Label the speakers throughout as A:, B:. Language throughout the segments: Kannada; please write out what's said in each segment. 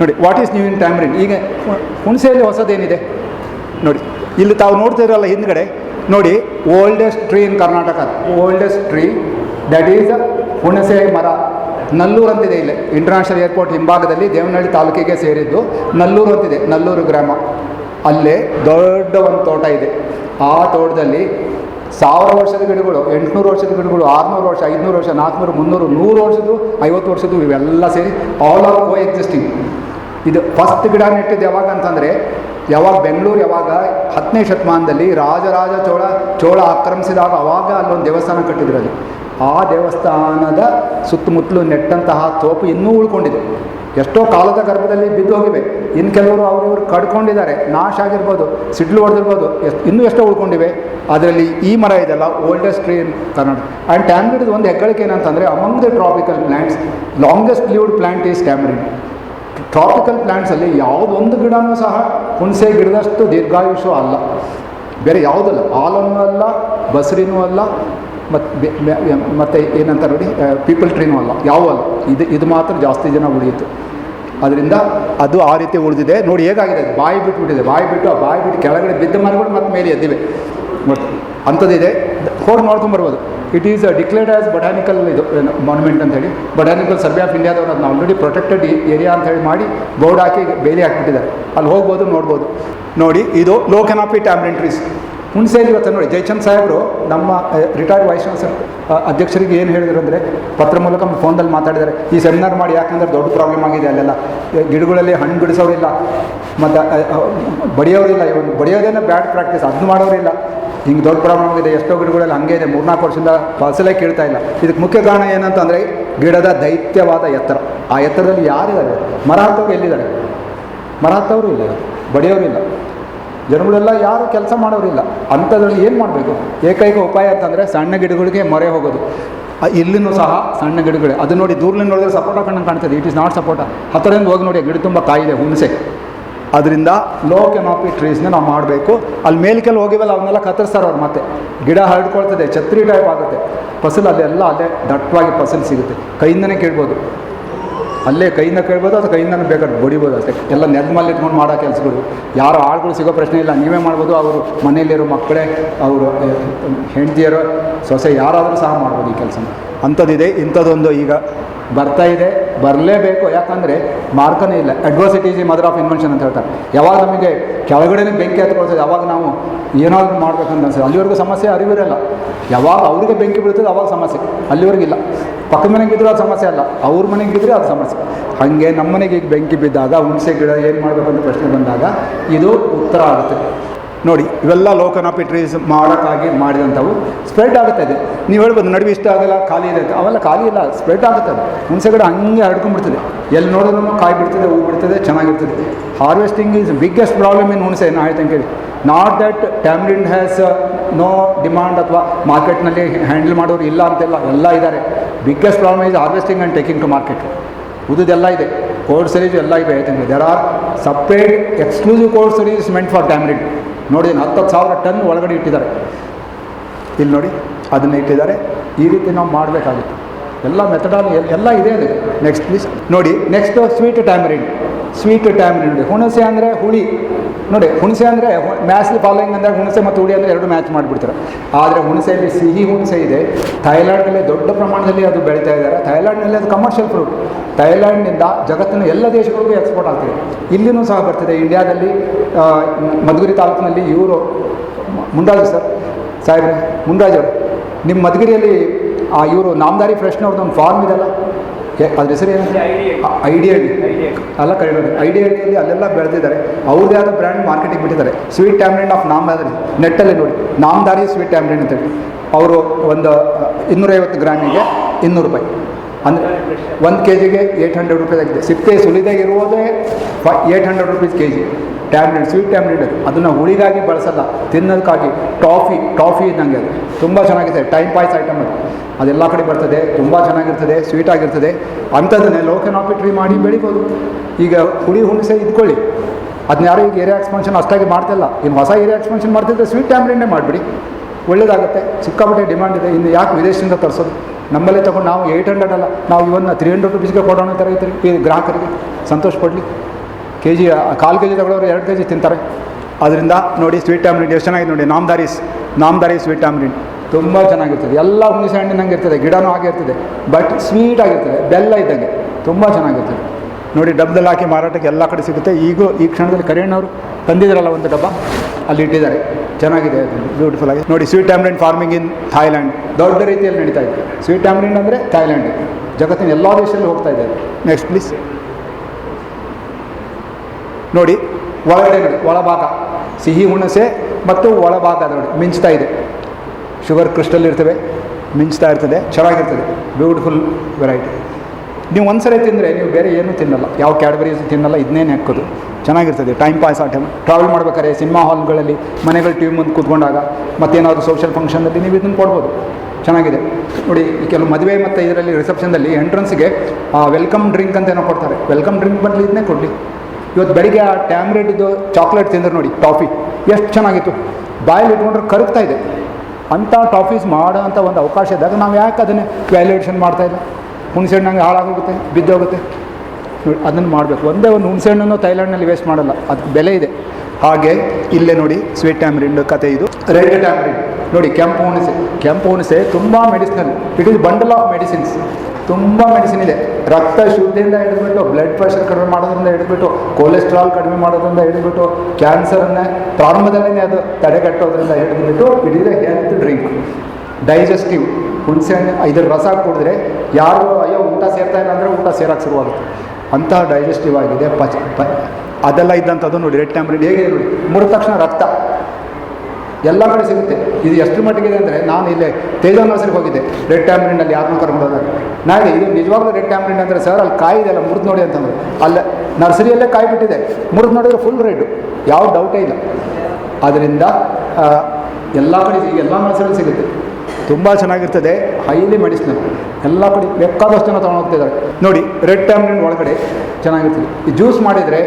A: ನೋಡಿ what is new in tamarind ಈಗ ಹುಣಸೆಯಲ್ಲಿ ಹೊಸದೇನಿದೆ? ನೋಡಿ, ಇಲ್ಲಿ ತಾವು ನೋಡ್ತಾ ನೋಡ್ತಿರಲ್ಲ ಹಿಂದ್ಗಡೆ, ನೋಡಿ oldest tree in Karnataka oldest tree that is ಹುಣಸೆ ಮರ. ನಲ್ಲೂರು ಅಂತಿದೆ ಇಲ್ಲಿ ಇಂಟರ್ನ್ಯಾಷನಲ್ ಏರ್ಪೋರ್ಟ್ ಹಿಂಭಾಗದಲ್ಲಿ ದೇವನಹಳ್ಳಿ ತಾಲೂಕಿಗೆ ಸೇರಿದ್ದು ನಲ್ಲೂರು ಅಂತಿದೆ, ನಲ್ಲೂರು ಗ್ರಾಮ. ಅಲ್ಲೇ ದೊಡ್ಡ ಒಂದು ತೋಟ ಇದೆ. ಆ ತೋಟದಲ್ಲಿ ಸಾವಿರ ವರ್ಷದ ಗಿಡಗಳು, ಎಂಟುನೂರು ವರ್ಷದ ಗಿಡಗಳು, ಆರುನೂರು ವರ್ಷ, ಐದುನೂರು ವರ್ಷ, ನಾಲ್ಕುನೂರು, ಮುನ್ನೂರು, ನೂರು ವರ್ಷದ್ದು, ಐವತ್ತು ವರ್ಷದ್ದು ಇವೆಲ್ಲ ಸೇರಿ ಆಲ್ ಆರ್ ಕೋ ಎಕ್ಸಿಸ್ಟಿಂಗ್ ಇದು ಫಸ್ಟ್ ಗಿಡ ನೆಟ್ಟಿದ್ದು ಯಾವಾಗ ಅಂತಂದರೆ ಯಾವಾಗ ಬೆಂಗಳೂರು ಯಾವಾಗ ಹತ್ತನೇ ಶತಮಾನದಲ್ಲಿ ರಾಜರಾಜ ಚೋಳ ಚೋಳ ಆಕ್ರಮಿಸಿದಾಗ ಅವಾಗ ಅಲ್ಲೊಂದು ದೇವಸ್ಥಾನ ಕಟ್ಟಿದ್ರು ಅಲ್ಲಿ. ಆ ದೇವಸ್ಥಾನದ ಸುತ್ತಮುತ್ತಲು ನೆಟ್ಟಂತಹ ತೋಪು ಇನ್ನೂ ಉಳ್ಕೊಂಡಿದೆ. ಎಷ್ಟೋ ಕಾಲದ ಗರ್ಭದಲ್ಲಿ ಬಿದ್ದು ಹೋಗಿವೆ. ಇನ್ನು ಕೆಲವರು ಅವರಿವರು ಕಡ್ಕೊಂಡಿದ್ದಾರೆ. ನಾಶ ಆಗಿರ್ಬೋದು, ಸಿಡ್ಲು ಹೊಡೆದಿರ್ಬೋದು, ಎಷ್ಟು, ಇನ್ನೂ ಎಷ್ಟೋ ಉಳ್ಕೊಂಡಿವೆ. ಅದರಲ್ಲಿ ಈ ಮರ ಇದೆಲ್ಲ oldest tree in Karnataka and ಟ್ಯಾಮ್ರಿಡ್ದು ಒಂದು ಹೆಗ್ಗಳಿಕೆ ಏನಂತಂದರೆ among the tropical plants longest lived plant is tamarind tropical ಪ್ಲ್ಯಾಂಟ್ಸಲ್ಲಿ ಯಾವುದೊಂದು ಗಿಡನೂ ಸಹ ಹುಣಸೆ ಗಿಡದಷ್ಟು ದೀರ್ಘಾಯುಷು ಅಲ್ಲ. ಬೇರೆ ಯಾವುದಲ್ಲ, ಹಾಲನ್ನೂ ಅಲ್ಲ, ಬಸರಿನೂ ಅಲ್ಲ ಮತ್ತು ಮತ್ತು ಏನಂತ ನೋಡಿ ಪೀಪಲ್ ಟ್ರೀನೂ ಅಲ್ಲ, ಯಾವ ಇದು ಇದು ಮಾತ್ರ ಜಾಸ್ತಿ ಜನ ಉಳಿಯಿತು ಅದರಿಂದ ಅದು ಆ ರೀತಿ ಉಳಿದಿದೆ. ನೋಡಿ ಹೇಗಾಗಿದೆ, ಅದು ಬಾಯಿ ಬಿಟ್ಬಿಟ್ಟಿದೆ, ಬಾಯಿ ಬಿಟ್ಟು ಆ ಬಾಯಿ ಬಿಟ್ಟು ಕೆಳಗಡೆ ಬಿದ್ದ ಮರಗಳು ಮತ್ತೆ ಮೇಲೆ ಎದ್ದಿವೆ. ನೋಡಿ ಅಂಥದ್ದಿದೆ. ಹೋಗಿ ನೋಡ್ಕೊಂಬರ್ಬೋದು it is declared as botanical ಇದು ಮಾನ್ಯುಮೆಂಟ್ ಅಂತ ಹೇಳಿ. ಬೊಟಾನಿಕಲ್ ಸರ್ವೆ ಆಫ್ ಇಂಡಿಯಾದವ್ರು ಅದನ್ನ ಆಲ್ರೆಡಿ ಪ್ರೊಟೆಕ್ಟೆಡ್ ಏರಿಯಾ ಅಂತ ಹೇಳಿ ಮಾಡಿ, ಬೋರ್ಡ್ ಹಾಕಿ ಬೇಲಿ ಹಾಕ್ಬಿಟ್ಟಿದ್ದಾರೆ. ಅಲ್ಲಿ ಹೋಗ್ಬೋದು, ನೋಡ್ಬೋದು. ನೋಡಿ, ಇದು ಲೋ ಕೆನಾಪಿ ಟ್ಯಾಮ್ರಿನ್ ಟ್ರೀಸ್. ಹುಣಸೇಲಿ ಇವತ್ತು ನೋಡಿ ಜಯಚಂದ್ ಸಾಹೇಬರು ನಮ್ಮ ರಿಟೈರ್ಡ್ ವೈಸ್ ಚಾನ್ಸಲರ್ ಅಧ್ಯಕ್ಷರಿಗೆ ಏನು ಹೇಳಿದ್ರು ಅಂದರೆ, ಪತ್ರ ಮೂಲಕ ಫೋನ್ದಲ್ಲಿ ಮಾತಾಡಿದ್ದಾರೆ. ಈ ಸೆಮಿನಾರ್ ಮಾಡಿ ಯಾಕಂದ್ರೆ ದೊಡ್ಡ ಪ್ರಾಬ್ಲಮ್ ಆಗಿದೆ ಅಲ್ಲೆಲ್ಲ. ಗಿಡಗಳಲ್ಲಿ ಹಣ್ಣು ಬಿಡಿಸೋರಿಲ್ಲ. ಮತ್ತು ಬಡಿಯೋರಿಲ್ಲ, ಇವನು ಬಡಿಯೋದೇನೆ ಬ್ಯಾಡ್ ಪ್ರಾಕ್ಟೀಸ್ ಅದನ್ನು ಮಾಡೋರಿಲ್ಲ. ಹಿಂಗೆ ದೊಡ್ಡ ಪ್ರಾಬ್ಲಮ್ ಆಗಿದೆ, ಎಷ್ಟೋ ಗಿಡಗಳಲ್ಲಿ ಹಂಗೆ ಇದೆ, ಮೂರ್ನಾಲ್ಕು ವರ್ಷದಿಂದ ಫಸಲೇ ಕೀಳ್ತಾ ಇಲ್ಲ. ಇದಕ್ಕೆ ಮುಖ್ಯ ಕಾರಣ ಏನಂತಂದರೆ ಗಿಡದ ದೈತ್ಯವಾದ ಎತ್ತರ. ಆ ಎತ್ತರದಲ್ಲಿ ಯಾರಿದ್ದಾರೆ? ಮರ ಹತ್ತವ್ರು ಎಲ್ಲಿದ್ದಾರೆ? ಮರ ಹತ್ತವರು ಇಲ್ಲ ಬಡಿಯೋರು ಇಲ್ಲ. ಜನಗಳೆಲ್ಲ ಯಾರು ಕೆಲಸ ಮಾಡೋರಿಲ್ಲ ಅಂಥದ್ರಲ್ಲಿ ಏನು ಮಾಡಬೇಕು? ಏಕೈಕ ಉಪಾಯ ಅಂತಂದರೆ ಸಣ್ಣ ಗಿಡಗಳಿಗೆ ಮೊರೆ ಹೋಗೋದು. ಇಲ್ಲಿನೂ ಸಹ ಸಣ್ಣ ಗಿಡಗಳು. ಅದು ನೋಡಿ ದೂರದಿಂದ ನೋಡಿದ್ರೆ ಸಪೋಟ ಕಣ್ಣು ಕಾಣ್ತದೆ. ಇಟ್ ಇಸ್ ನಾಟ್ ಸಪೋಟ ಹತ್ತರಿಂದ ಹೋಗಿ ನೋಡಿ ಗಿಡ ತುಂಬ ಕಾಯಿದೆ, ಹುಣಸೆ. ಅದರಿಂದ ಲೋ ಕೆನಾಪಿ ಟ್ರೀಸ್ನ ನಾವು ಮಾಡಬೇಕು. ಅಲ್ಲಿ ಮೇಲ್ಕೆಲ್ಲ ಹೋಗಿವಲ್ಲ ಅವನ್ನೆಲ್ಲ ಕತ್ತರಿಸ್ತಾರೆ ಅವ್ರು ಮತ್ತೆ. ಗಿಡ ಹರಡ್ಕೊಳ್ತದೆ, ಛತ್ರಿ ಟೈಪ್ ಆಗುತ್ತೆ. ಫಸಲು ಅದೆಲ್ಲ ಅಲ್ಲೇ ದಟ್ಟವಾಗಿ ಫಸಲು ಸಿಗುತ್ತೆ. ಕೈಯಿಂದನೇ ಕೇಳ್ಬೋದು. ಅಲ್ಲೇ ಕೈಯಿಂದ ಕೇಳ್ಬೋದು ಅಥವಾ ಕೈಯಿಂದನೇ ಬೇಕಾದ್ರೆ ಬಡಿಬೋದು ಅಷ್ಟೇ. ಎಲ್ಲ ನೆಲದ ಮೇಲೆ ಇಟ್ಕೊಂಡು ಮಾಡೋ ಕೆಲಸಗಳು. ಯಾರು ಆಳುಗಳು ಸಿಗೋ ಪ್ರಶ್ನೆ ಇಲ್ಲ. ನೀವೇ ಮಾಡ್ಬೋದು. ಅವರು ಮನೆಯಲ್ಲಿರೋ ಮಕ್ಕಳೇ, ಅವರು ಹೆಂಡತಿಯರು, ಸೊಸೆ ಯಾರಾದರೂ ಸಹ ಮಾಡ್ಬೋದು ಈ ಕೆಲಸನ. ಅಂಥದ್ದಿದೆ, ಇಂಥದ್ದೊಂದು ಈಗ ಬರ್ತಾ ಇದೆ. ಬರಲೇಬೇಕು. ಯಾಕಂದರೆ ಮಾರ್ಕನೇ ಇಲ್ಲ. Adversity is mother of invention ಅಂತ ಹೇಳ್ತಾರೆ. ಯಾವಾಗ ನಮಗೆ ಕೆಳಗಡೆನೇ ಬೆಂಕಿ ಹತ್ಕೊಳ್ತದೆ ಯಾವಾಗ ನಾವು ಏನಾದರೂ ಮಾಡಬೇಕಂತ ಅನ್ಸುತ್ತೆ. ಅಲ್ಲಿವರೆಗೂ ಸಮಸ್ಯೆ ಅರಿವಿರಲ್ಲ. ಯಾವಾಗ ಅವ್ರಿಗೆ ಬೆಂಕಿ ಬೀಳ್ತದೆ, ಅವಾಗ ಸಮಸ್ಯೆ. ಅಲ್ಲಿವರೆಗಿಲ್ಲ ಪಕ್ಕದ ಮನೆಗೆ ಬಿದ್ದರೂ ಅದು ಸಮಸ್ಯೆ ಅಲ್ಲ. ಅವ್ರ ಮನೆಗೆ ಇದ್ರೆ ಅದು ಸಮಸ್ಯೆ. ಹಾಗೆ ನಮ್ಮ ಮನೆಗೆ ಈಗ ಬೆಂಕಿ ಬಿದ್ದಾಗ, ಹುಣಸೆ ಗಿಡ ಏನು ಮಾಡಬೇಕು ಅಂತ ಪ್ರಶ್ನೆ ಬಂದಾಗ, ಇದು ಉತ್ತರ ಆಗುತ್ತೆ. ನೋಡಿ, ಇವೆಲ್ಲ ಲೋಕನಾಪಿ ಟ್ರೀಸ್ ಮಾಡೋಕ್ಕಾಗಿ ಮಾಡಿದಂಥವು. ಸ್ಪ್ರೆಡ್ ಆಗುತ್ತೆ ಇದೆ ನೀವು ಹೇಳ್ಬೋದು, ನಡುವೆ ಇಷ್ಟ ಆಗಲ್ಲ, ಖಾಲಿ ಇದೆ ಅವೆಲ್ಲ ಖಾಲಿ ಇಲ್ಲ ಸ್ಪ್ರೆಡ್ ಆಗುತ್ತೆ ಅದು. ಹುಣಸೆ ಕಡೆ ಹಂಗೆ ಹಡ್ಕೊಂಡ್ಬಿಡ್ತದೆ ಎಲ್ಲಿ ನೋಡಿದ್ರು ಕಾಯಿ ಬಿಡ್ತದೆ, ಹೂ ಬಿಡ್ತದೆ, ಚೆನ್ನಾಗಿರ್ತದೆ. Harvesting is biggest problem in ಹುಣಸೆ, ನಾ ಹೇಳ್ತಂಗೆ ಕೇಳಿ. Not that tamarind has no demand ಅಥವಾ ಮಾರ್ಕೆಟ್ನಲ್ಲಿ ಹ್ಯಾಂಡಲ್ ಮಾಡೋರು ಇಲ್ಲ ಅಂತೆಲ್ಲ, ಎಲ್ಲ ಇದ್ದಾರೆ. Biggest problem is harvesting and taking to market ಉದುದೆಲ್ಲ ಇದೆ. ಕೋಲ್ಡ್ ಸರೀಸ್ ಎಲ್ಲ ಇದೆ ಹೇಳ್ತಂಗೆ there are separate exclusive cold storages made for tamarind ನೋಡಿ ಹತ್ತತ್ತು ಸಾವಿರ ಟನ್ ಒಳಗಡೆ ಇಟ್ಟಿದ್ದಾರೆ. ಇಲ್ಲಿ ನೋಡಿ, ಅದನ್ನು ಇಟ್ಟಿದ್ದಾರೆ. ಈ ರೀತಿ ನಾವು ಮಾಡಬೇಕಾಗುತ್ತೆ. ಎಲ್ಲ ಮೆಥಡಾಲ ಎಲ್ಲ ಇದೆ ಅದು ನೆಕ್ಸ್ಟ್ ಪ್ಲೀಸ್ ನೋಡಿ next sweet tamarind sweet tamarind ನೋಡಿ. ಹುಣಸೆ ಅಂದರೆ ಹುಳಿ. ನೋಡಿ ಹುಣಸೆ ಅಂದರೆ ಮ್ಯಾಚ್ಲಿ ಫಾಲೋಯಿಂಗ್ ಅಂದರೆ ಹುಣಸೆ ಮತ್ತು ಹುಳಿ ಅಂದರೆ ಎರಡು ಮ್ಯಾಚ್ ಮಾಡಿಬಿಡ್ತಾರೆ. ಆದರೆ ಹುಣಸೆಯಲ್ಲಿ ಸಿಹಿ ಹುಣಸೆ ಇದೆ. ಥೈಲ್ಯಾಂಡ್ನಲ್ಲಿ ದೊಡ್ಡ ಪ್ರಮಾಣದಲ್ಲಿ ಅದು ಬೆಳೀತಾ ಇದ್ದಾರೆ. ಥೈಲ್ಯಾಂಡ್ನಲ್ಲಿ ಅದು ಕಮರ್ಷಿಯಲ್ ಫ್ರೂಟ್ ಥೈಲ್ಯಾಂಡ್ನಿಂದ ಜಗತ್ತಿನ ಎಲ್ಲ ದೇಶಗಳಿಗೂ ಎಕ್ಸ್ಪೋರ್ಟ್ ಆಗ್ತಿದೆ. ಇಲ್ಲಿನೂ ಸಹ ಬರ್ತಿದೆ. ಇಂಡಿಯಾದಲ್ಲಿ ಮಧುಗಿರಿ ತಾಲೂಕಿನಲ್ಲಿ ಇವರು ಮುಂಡಾಜು ಸರ್ ಸಾಹೇಬ್ರೆ ಮುಂಡಾಜರು ನಿಮ್ಮ ಮಧುಗಿರಿಯಲ್ಲಿ ಇವರು ನಾಮದಾರಿ ಫ್ರೆಶ್ನವ್ರದ್ದು ಒಂದು ಫಾರ್ಮ್ ಇದೆಲ್ಲ ಅದ್ರ ಹೆಸರು ಏನು? ಐಡಿಯಾ. ಅಲ್ಲ ಕರಿಡೋದು ಐಡಿ ಅಲ್ಲಿ ಅಲ್ಲೆಲ್ಲ ಬೆಳೆದಿದ್ದಾರೆ. ಅವ್ರದೇ ಆದ ಬ್ರ್ಯಾಂಡ್ ಮಾರ್ಕೆಟಿಗೆ ಬಿಟ್ಟಿದ್ದಾರೆ. ಸ್ವೀಟ್ ಟ್ಯಾಮ್ರಿನ್ ಆಫ್ ನಾಮದಾರಿ ನೆಟ್ಟಲ್ಲಿ ನೋಡಿ. ನಾಮದಾರಿ ಸ್ವೀಟ್ ಟ್ಯಾಮ್ರಿನ್ ಅಂತೇಳಿ ಅವರು ಒಂದು ಇನ್ನೂರೈವತ್ತು ಗ್ರಾಮಿಗೆ ಇನ್ನೂರು ರೂಪಾಯಿ. ಅಂದರೆ ಒಂದು ಕೆ ಜಿಗೆ ಏಯ್ಟ್ ಹಂಡ್ರೆಡ್ ರುಪೀಸ್ ಆಗಿದೆ. ಸಿಪ್ಪೆ ಸುಲಿದಾಗಿರುವುದೇ five eight hundred rupees K G tablet sweet tablet ಅದು. ಅದನ್ನು ಹುಳಿಗಾಗಿ ಬಳಸಲ್ಲ. ತಿನ್ನೋದಕ್ಕಾಗಿ ಟಾಫಿ ಟಾಫಿ ಇದ್ದಂಗೆ ಅದು. ತುಂಬ ಚೆನ್ನಾಗಿದೆ. ಟೈಮ್ ಪಾಯ್ಸ್ ಐಟಮ್ ಅದು. ಅದೆಲ್ಲ ಕಡೆ ಬರ್ತದೆ. ತುಂಬ ಚೆನ್ನಾಗಿರ್ತದೆ. ಸ್ವೀಟ್ ಆಗಿರ್ತದೆ. ಅಂಥದ್ದನ್ನೇ ಲೋಕನಾಪಿ ಟ್ರೀ ಮಾಡಿ ಬೆಳಿಬೋದು. ಈಗ ಹುಳಿ ಹುಣಸೆ ಇದ್ಕೊಳ್ಳಿ. ಅದನ್ನ ಯಾರು ಈಗ ಏರಿಯಾ ಎಕ್ಸ್ಪಾನ್ಷನ್ ಅಷ್ಟಾಗಿ ಮಾಡ್ತಿಲ್ಲ. ಇನ್ನು ಹೊಸ ಏರಿಯಾ ಎಕ್ಸ್ಪಾನ್ಷನ್ ಮಾಡ್ತಿದ್ರೆ ಸ್ವೀಟ್ ಟ್ಯಾಬ್ಲೆಟ್ನೇ ಮಾಡಿಬಿಡಿ. ಒಳ್ಳೇದಾಗುತ್ತೆ. ಸಿಕ್ಕಾಪಟ್ಟೆ ಡಿಮ್ಯಾಂಡ್ ಇದೆ. ಇನ್ನು ಯಾಕೆ ವಿದೇಶದಿಂದ ತರಿಸೋದು? ನಮ್ಮಲ್ಲೇ ತಗೊಂಡು ನಾವು ಏಯ್ಟ್ ಹಂಡ್ರೆಡ್ ಅಲ್ಲ, ನಾವು ಇವನ್ನ ತ್ರೀ ಹಂಡ್ರೆಡ್ ರುಪೀಸ್ಗೆ ಕೊಡೋಣ ಥರ ಐತೆ ಈ ಗ್ರಾಹಕರಿಗೆ ಸಂತೋಷ ಪಡಲಿ. ಕೆ ಜಿ ಕಾಲು ಕೆ ಜಿ ತಗೊಳ್ಳೋರು ಎರಡು ಕೆ ಜಿ ತಿಂತಾರೆ. ಅದರಿಂದ ನೋಡಿ ಸ್ವೀಟ್ ಟ್ಯಾಮ್ರಿಂಡ್ ಎಷ್ಟು ಚೆನ್ನಾಗಿದೆ ನೋಡಿ ನಾಮ್ದಾರೀಸ್ ನಾಮ್ದಾರಿ ಸ್ವೀಟ್ ಟ್ಯಾಮ್ರಿಂಡ್ ತುಂಬ ಚೆನ್ನಾಗಿರ್ತದೆ. ಎಲ್ಲ ಹುಣಸೆ ಹಣ್ಣಿನಂಗೆ ಇರ್ತದೆ, ಗಿಡನೂ ಆಗಿರ್ತದೆ ಬಟ್ ಸ್ವೀಟ್ ಆಗಿರ್ತದೆ, ಬೆಲ್ಲ ಇದ್ದಂಗೆ. ತುಂಬ ಚೆನ್ನಾಗಿರ್ತದೆ. ನೋಡಿ ಡಬ್ಬದಲ್ಲಿ ಹಾಕಿ ಮಾರಾಟಕ್ಕೆ ಎಲ್ಲ ಕಡೆ ಸಿಗುತ್ತೆ. ಈಗೂ ಈ ಕ್ಷಣದಲ್ಲಿ ಕರಿಯಣ್ಣವರು ತಂದಿದ್ರಲ್ಲ ಒಂದು ಡಬ್ಬ, ಅಲ್ಲಿ ಇಟ್ಟಿದ್ದಾರೆ. ಚೆನ್ನಾಗಿದೆ ಬ್ಯೂಟಿಫುಲ್ ಆಗಿ ನೋಡಿ sweet tamarind farming in Thailand ದೊಡ್ಡ ರೀತಿಯಲ್ಲಿ ನಡೀತಾ ಇದೆ. ಸ್ವೀಟ್ ಟ್ಯಾಮ್ರಿನ್ ಅಂದರೆ ಥಾಯ್ಲ್ಯಾಂಡ್ ಜಗತ್ತಿನ ಎಲ್ಲ ದೇಶದಲ್ಲಿ ಹೋಗ್ತಾ ಇದೆ ನೆಕ್ಸ್ಟ್ ಪ್ಲೀಸ್ ನೋಡಿ ಒಳಗಡೆ ನೋಡಿ ಒಳಭಾಗ. ಸಿಹಿ, ಹುಣಸೆ ಮತ್ತು ಒಳಭಾಗ ನೋಡಿ, ಮಿಂಚ್ತಾ ಇದೆ. ಶುಗರ್ ಕ್ರಿಸ್ಟಲ್ ಇರ್ತವೆ, ಮಿಂಚ್ತಾ ಇರ್ತದೆ, ಚೆನ್ನಾಗಿರ್ತದೆ. ಬ್ಯೂಟಿಫುಲ್ ವೆರೈಟಿ ನೀವು ಒಂದ್ಸರಿ ತಿಂದರೆ ನೀವು ಬೇರೆ ಏನೂ ತಿನ್ನಲ್ಲ. ಯಾವ ಕ್ಯಾಡ್ಬರೀಸ್ ತಿನ್ನಲ್ಲ ಇದನ್ನೇನು ಹಾಕೋದು. ಚೆನ್ನಾಗಿರ್ತದೆ. ಟೈಮ್ ಪಾಸ್ ಆ ಟೈಮ್ ಟ್ರಾವೆಲ್ ಮಾಡ್ಬೇಕಾದ್ರೆ ಸಿನಿಮಾ ಹಾಲ್ಗಳಲ್ಲಿ ಮನೆಗಳು ಟಿವಿ ಮುಂದೆ ಕೂತ್ಕೊಂಡಾಗ ಮತ್ತೇನಾದರೂ ಸೋಷಿಯಲ್ ಫಂಕ್ಷನಲ್ಲಿ ನೀವು ಇದನ್ನು ಕೊಡ್ಬೋದು. ಚೆನ್ನಾಗಿದೆ. ನೋಡಿ ಕೆಲವು ಮದುವೆ ಮತ್ತು ಇದರಲ್ಲಿ ರಿಸೆಪ್ಷನ್ದಲ್ಲಿ ಎಂಟ್ರೆನ್ಸ್ಗೆ ವೆಲ್ಕಮ್ ಡ್ರಿಂಕ್ ಅಂತ ಏನೋ ಕೊಡ್ತಾರೆ. ವೆಲ್ಕಮ್ ಡ್ರಿಂಕ್ ಬದಲು ಇದನ್ನೇ ಕೊಡಲಿ. ಇವತ್ತು ಬೆಳಿಗ್ಗೆ ಆ ಟ್ಯಾಮ್ರೇಟಿದ್ದು ಚಾಕ್ಲೇಟ್ ತಿಂದ್ರೆ ನೋಡಿ ಟಾಫಿ ಎಷ್ಟು ಚೆನ್ನಾಗಿತ್ತು. ಬಾಯಲ್ಲಿ ಇಟ್ಕೊಂಡ್ರೆ ಕರಗ್ತಾ ಇದೆ. ಅಂಥ ಟಾಫೀಸ್ ಮಾಡೋ ಒಂದು ಅವಕಾಶ ಇದ್ದಾಗ ನಾವು ಯಾಕೆ ಅದನ್ನೇ ವ್ಯಾಲ್ಯೂಯೇಷನ್ ಮಾಡ್ತಾ ಇಲ್ಲ? ಹುಣಸೆ ಹಣ್ಣಂಗೆ ಹಾಳಾಗೋಗುತ್ತೆ, ಬಿದ್ದೋಗುತ್ತೆ. ಅದನ್ನು ಮಾಡಬೇಕು. ಒಂದೇ ಒಂದು ಹುಣಸೆ ಹಣ್ಣನ್ನು ಥೈಲ್ಯಾಂಡ್ನಲ್ಲಿ ವೇಸ್ಟ್ ಮಾಡಲ್ಲ. ಅದಕ್ಕೆ ಬೆಲೆ ಇದೆ. ಹಾಗೆ ಇಲ್ಲೇ ನೋಡಿ ಸ್ವೀಟ್ ಟ್ಯಾಮ್ರಿಂಡ್ ಕತೆ ಇದು. ರೆಡ್ ಟ್ಯಾಮ್ರಿಂಡ್ ನೋಡಿ, ಕೆಂಪು ಹುಣಸೆ. ಕೆಂಪು ಹುಣಸೆ ತುಂಬ medicinal it is bundle of medicines ತುಂಬ ಮೆಡಿಸಿನ್ ಇದೆ. ರಕ್ತ ಶುದ್ಧಿಯಿಂದ ಹಿಡಿದ್ಬಿಟ್ಟು ಬ್ಲಡ್ ಪ್ರೆಷರ್ ಕಡಿಮೆ ಮಾಡೋದ್ರಿಂದ ಹಿಡಿದ್ಬಿಟ್ಟು ಕೊಲೆಸ್ಟ್ರಾಲ್ ಕಡಿಮೆ ಮಾಡೋದ್ರಿಂದ ಹಿಡಿದ್ಬಿಟ್ಟು ಕ್ಯಾನ್ಸರನ್ನೇ ಪ್ರಾರಂಭದಲ್ಲೇ ಅದು ತಡೆಗಟ್ಟೋದ್ರಿಂದ ಹಿಡಿದ್ಬಿಟ್ಟು it is a health drink digestive ಹುಣಸೆ ಹಣ್ಣು ಇದ್ರ ರಸ ಕುಡಿದ್ರೆ ಯಾರು ಅಯ್ಯೋ ಊಟ ಸೇರ್ತಾ ಇಲ್ಲ ಅಂದರೆ ಊಟ ಸೇರಕ್ಕೆ ಶುರುವಾಗುತ್ತೆ. ಅಂತಹ ಡೈಜೆಸ್ಟಿವ್ ಆಗಿದೆ, ಪಚ, ಪ, ಅದೆಲ್ಲ ಇದ್ದಂಥದ್ದು ನೋಡಿ ರೆಡ್ ಟ್ಯಾಂಬ್ರಿ ಹೇಗೆ ನೋಡಿ, ಮುರಿದ ತಕ್ಷಣ ರಕ್ತ. ಎಲ್ಲ ಕಡೆ ಸಿಗುತ್ತೆ. ಇದು ಎಷ್ಟು ಮಟ್ಟಿಗೆ ಇದೆ ಅಂದರೆ ನಾನು ಇಲ್ಲೇ ತೇಜ ನರ್ಸರಿಗೆ ಹೋಗಿದ್ದೆ. ರೆಡ್ ಟ್ಯಾಂಬ್ರಿನಲ್ಲಿ ಯಾರನ್ನೂ ಕರ್ಕೊಂಡು ನಾಳೆ ಇದು ನಿಜವಾಗ್ಲೂ ರೆಡ್ ಟ್ಯಾಂಬ್ರಿನ್ ಅಂದರೆ ಸರ್ ಅಲ್ಲಿ ಕಾಯಿ ಇದೆಯಲ್ಲ, ಮುರಿದು ನೋಡಿ ಅಂತಂದ್ರೆ. ಅಲ್ಲೇ, ನರ್ಸರಿಯಲ್ಲೇ ಕಾಯಿ ಬಿಟ್ಟಿದೆ. ಮುರಿದು ನೋಡಿದ್ರೆ ಫುಲ್ ರೆಡ್ ಯಾವ ಡೌಟೇ ಇಲ್ಲ. ಅದರಿಂದ ಎಲ್ಲ ಕಡೆ ಎಲ್ಲ ನರ್ಸರಿಯಲ್ಲಿ ಸಿಗುತ್ತೆ. ತುಂಬ ಚೆನ್ನಾಗಿರ್ತದೆ. ಹೈಲಿ ಮೆಡಿಸಿನಲ್ ಎಲ್ಲ ಕಡೆ ಬೇಕಾದಷ್ಟು ಜನ ತೊಗೊಂಡು ಹೋಗ್ತಿದ್ದಾರೆ ನೋಡಿ ರೆಡ್ ಟ್ಯಾಮ್ಲೆಟ್ ಒಳಗಡೆ ಚೆನ್ನಾಗಿರ್ತದೆ. ಈ ಜ್ಯೂಸ್ ಮಾಡಿದರೆ,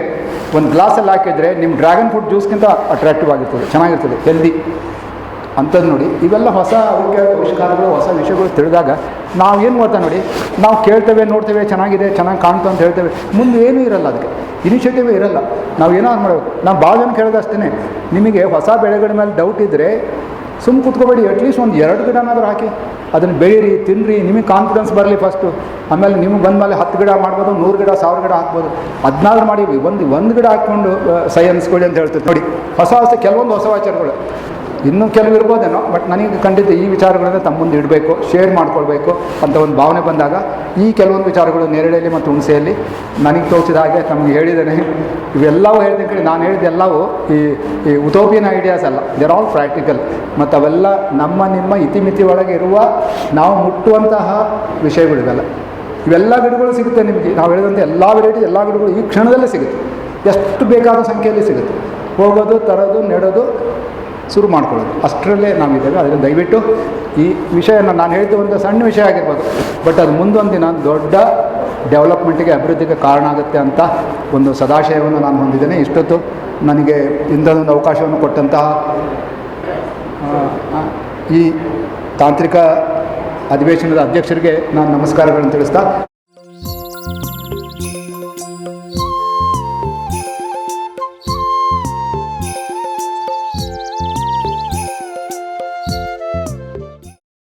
A: ಒಂದು ಗ್ಲಾಸಲ್ಲಿ ಹಾಕಿದರೆ ನಿಮ್ಮ ಡ್ರ್ಯಾಗನ್ ಫ್ರೂಟ್ ಜ್ಯೂಸ್ಗಿಂತ ಅಟ್ರಾಕ್ಟಿವ್ ಆಗಿರ್ತದೆ. ಚೆನ್ನಾಗಿರ್ತದೆ. ಹೆಲ್ದಿ ಅಂಥದ್ದು ನೋಡಿ, ಇವೆಲ್ಲ ಹೊಸ ಆರೋಗ್ಯ ಆವಿಷ್ಕಾರಗಳು ಹೊಸ ವಿಷಯಗಳು ತಿಳಿದಾಗ ನಾವು ಏನು ಮಾಡ್ತಾ ನೋಡಿ, ನಾವು ಕೇಳ್ತೇವೆ, ನೋಡ್ತೇವೆ, ಚೆನ್ನಾಗಿದೆ, ಚೆನ್ನಾಗಿ ಕಾಣ್ತು ಅಂತ ಹೇಳ್ತೇವೆ. ಮುಂದೆ ಏನೂ ಇರಲ್ಲ ಅದಕ್ಕೆ. ಇನಿಷಿಯೇಟಿವ್ ಇರಲ್ಲ. ನಾವು ಏನೋ ಮಾಡಬೇಕು? ನಾವು ಭಾಳ ಜನ ಕೇಳೋದಷ್ಟೇ ನಿಮಗೆ ಹೊಸ ಬೆಳೆಗಳ ಮೇಲೆ ಡೌಟ್ ಇದ್ದರೆ ಸುಮ್ಮ ಕುತ್ಕೋಬೇಡಿ ಅಟ್ಲೀಸ್ಟ್ ಒಂದು ಎರಡು ಗಿಡನಾದರೂ ಹಾಕಿ. ಅದನ್ನು ಬೆಳೀರಿ ತಿನ್ನಿರಿ ನಿಮಗೆ ಕಾನ್ಫಿಡೆನ್ಸ್ ಬರಲಿ ಫಸ್ಟು ಆಮೇಲೆ ನಿಮಗೆ ಬಂದ ಮೇಲೆ ಹತ್ತು ಗಿಡ ಮಾಡ್ಬೋದು, ನೂರು ಗಿಡ, ಸಾವಿರ ಗಿಡ ಹಾಕ್ಬೋದು. ಹದಿನಾರು ಮಾಡಿ, ಒಂದು ಒಂದು ಗಿಡ ಹಾಕ್ಕೊಂಡು ಸೈ ಅಂತ ಹೇಳ್ತೀವಿ ನೋಡಿ, ಹೊಸ ಹೊಸ ಕೆಲವೊಂದು ಹೊಸ ಆಚಾರಗಳು. ಇನ್ನೂ ಕೆಲವು ಇರ್ಬೋದೇನೋ ಬಟ್ ನನಗೆ ಖಂಡಿತ ಈ ವಿಚಾರಗಳನ್ನು ತಮ್ಮ ಮುಂದೆ ಇಡಬೇಕು ಶೇರ್ ಮಾಡ್ಕೊಳ್ಬೇಕು ಅಂತ ಒಂದು ಭಾವನೆ ಬಂದಾಗ, ಈ ಕೆಲವೊಂದು ವಿಚಾರಗಳು ನೇರಳೆಯಲ್ಲಿ ಮತ್ತು ಹುಣಸೆಯಲ್ಲಿ ನನಗೆ ತೋಚಿದ ಹಾಗೆ ತಮಗೆ ಹೇಳಿದ್ದೇನೆ. ಇವೆಲ್ಲವೂ ಹೇಳ್ತೀನಿ ಕಡೆ ನಾನು ಹೇಳಿದ್ದೆಲ್ಲವೂ ಈ ಈ ಉತೋಪಿಯನ್ ಐಡಿಯಾಸ್ ಅಲ್ಲ. ದೇರ್ ಆಲ್ ಪ್ರಾಕ್ಟಿಕಲ್ ಮತ್ತು ಅವೆಲ್ಲ ನಮ್ಮ ನಿಮ್ಮ ಇತಿಮಿತಿ ಒಳಗೆ ಇರುವ ನಾವು ಮುಟ್ಟುವಂತಹ ವಿಷಯಗಳಿವೆಲ್ಲ. ಇವೆಲ್ಲ ಗಿಡಗಳು ಸಿಗುತ್ತೆ ನಿಮಗೆ. ನಾವು ಹೇಳಿದಂಥ ಎಲ್ಲ ವೆರೈಟಿ ಎಲ್ಲ ಗಿಡಗಳು ಈ ಕ್ಷಣದಲ್ಲೇ ಸಿಗುತ್ತೆ. ಎಷ್ಟು ಬೇಕಾದ ಸಂಖ್ಯೆಯಲ್ಲಿ ಸಿಗುತ್ತೆ. ಹೋಗೋದು, ತರೋದು, ನೆಡೋದು ಶುರು ಮಾಡ್ಕೊಳ್ಳೋದು. ಅಷ್ಟರಲ್ಲೇ ನಾವಿದ್ದೇವೆ. ಅದರಿಂದ ದಯವಿಟ್ಟು ಈ ವಿಷಯನ ನಾನು ಹೇಳಿದ್ದು ಒಂದು ಸಣ್ಣ ವಿಷಯ ಆಗಿರ್ಬೋದು. ಬಟ್ ಅದು ಮುಂದೊಂದು ದಿನ ದೊಡ್ಡ ಡೆವಲಪ್ಮೆಂಟಿಗೆ ಅಭಿವೃದ್ಧಿಗೆ ಕಾರಣ ಆಗುತ್ತೆ ಅಂತ ಒಂದು ಸದಾಶಯವನ್ನು ನಾನು ಹೊಂದಿದ್ದೇನೆ. ಇಷ್ಟೊತ್ತು ನನಗೆ ಇಂಥದ್ದೊಂದು ಅವಕಾಶವನ್ನು ಕೊಟ್ಟಂತಹ ಈ ತಾಂತ್ರಿಕ ಅಧಿವೇಶನದ ಅಧ್ಯಕ್ಷರಿಗೆ ನಾನು ನಮಸ್ಕಾರಗಳನ್ನು ತಿಳಿಸ್ತಾ